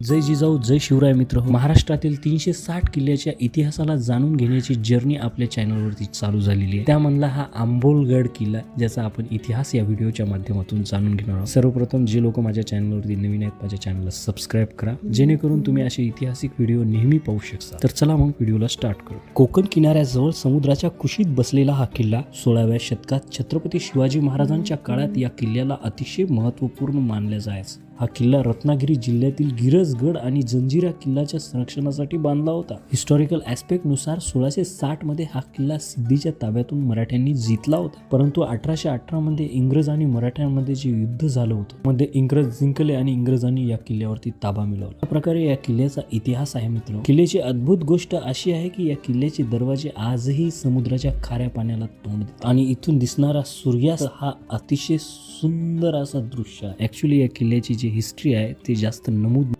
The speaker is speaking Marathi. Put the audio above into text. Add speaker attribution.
Speaker 1: जय जिजाऊ जय शिवराय मित्र. महाराष्ट्रातील तीनशे साठ किल्ल्याच्या इतिहासाला जाणून घेण्याची जर्नी आपल्या चॅनलवरती चालू झालेली आहे. त्यामधला हा आंबोलगड किल्ला ज्याचा आपण इतिहास या व्हिडिओच्या माध्यमातून जाणून घेणार आहोत. सर्वप्रथम जे लोक माझ्या चॅनलवरती नवीन आहेत माझ्या चॅनलला सबस्क्राईब करा. जेणेकरून तुम्ही असे ऐतिहासिक व्हिडिओ नेहमी पाहू शकता. तर चला मग व्हिडिओला स्टार्ट करू. कोकण किनाऱ्याजवळ समुद्राच्या कुशीत बसलेला हा किल्ला सोळाव्या शतकात छत्रपती शिवाजी महाराजांच्या काळात या किल्ल्याला अतिशय महत्त्वपूर्ण मानल्या जायचं. हा किल्ला रत्नागिरी जिल्ह्यातील गिरजगड आणि जंजिरा किल्ल्याच्या संरक्षणासाठी बांधला होता. हिस्टॉरिकल ऍस्पेक्टनुसार सोळाशे साठमध्ये हा किल्ला सिद्धीच्या ताब्यातून मराठ्यांनी जिंकला होता. परंतु अठराशे अठरा मध्ये इंग्रज आणि मराठ्यांमध्ये जे युद्ध झालं होतं मध्ये इंग्रज जिंकले आणि इंग्रजांनी या किल्ल्यावरती ताबा मिळवला. या प्रकारे या किल्ल्याचा इतिहास आहे मित्र किल्ल्याची अद्भुत गोष्ट अशी आहे की या किल्ल्याचे दरवाजे आजही समुद्राच्या खाऱ्या पाण्याला तोंड आणि इथून दिसणारा सूर्यास्त हा अतिशय सुंदर असा दृश्य आहे. ऍक्च्युली या किल्ल्याची जी जी हिस्ट्री आहे ते जास्त नमूद